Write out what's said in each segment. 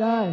যায়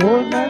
我们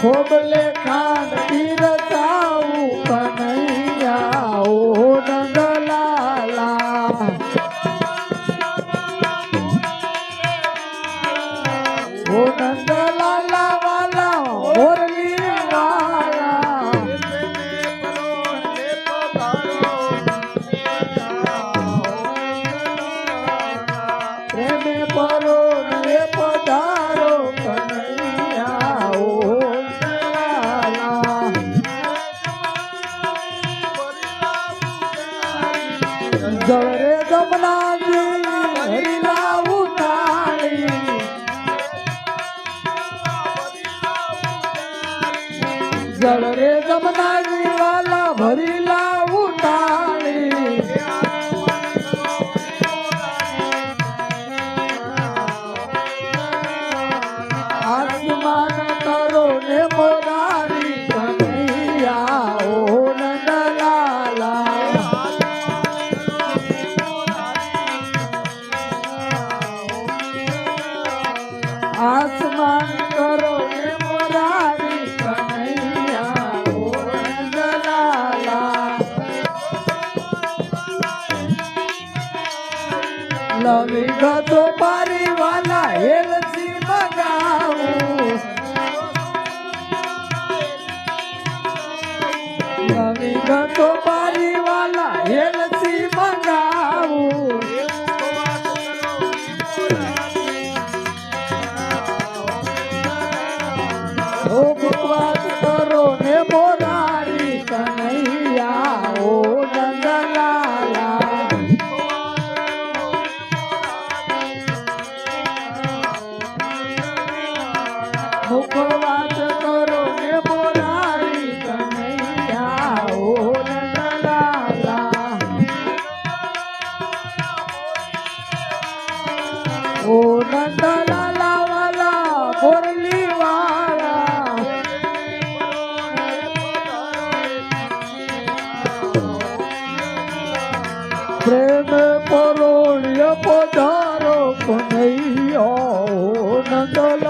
ખોબલે ખાન પીરતા કનૈયા ઓ નંદલાલા ઓ નંદલાલા વાલા ઓરલી વાલા. ચાલો રે જમના નવી ગતો પારી વાલા હેલથી મગાવું નવી ગતો પારી વાલા કરો ને મોરા todo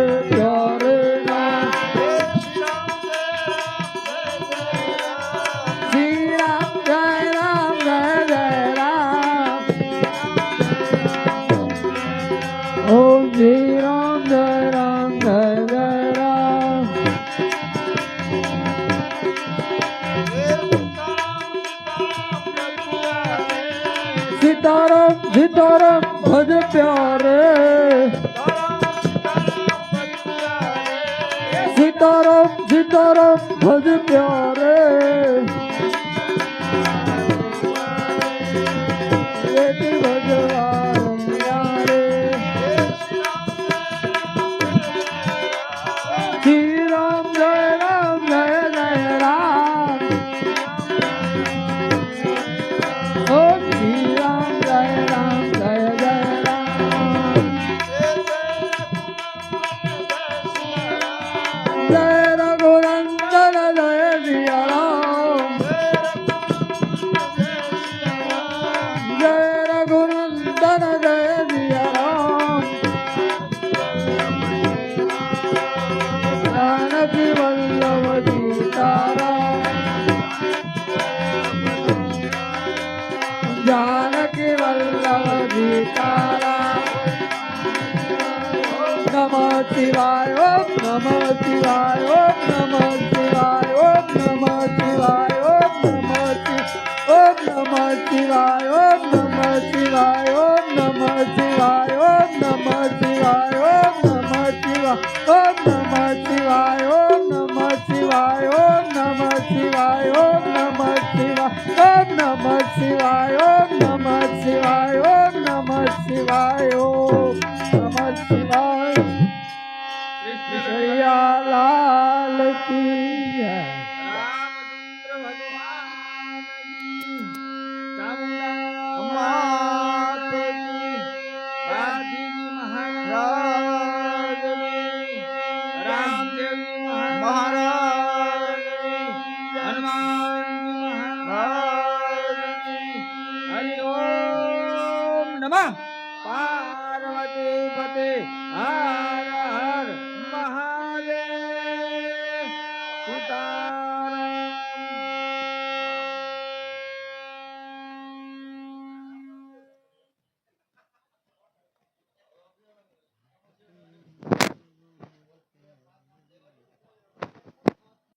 તારમ સીતારામ ભજ પ્યારે. સીતારામ સીતારામ ભજ પ્યારે. की वल्लभ गीतारा नमो शिवाय ओम नमो शिवाय ओम नमो शिवाय ओम नमो शिवाय ओम नमो ओम नमो शिवाय ओम नमो शिवाय ओम नमो शिवाय ओम नमो शिवाय ओम नमो शिवाय ओम नमो शिवाय 아.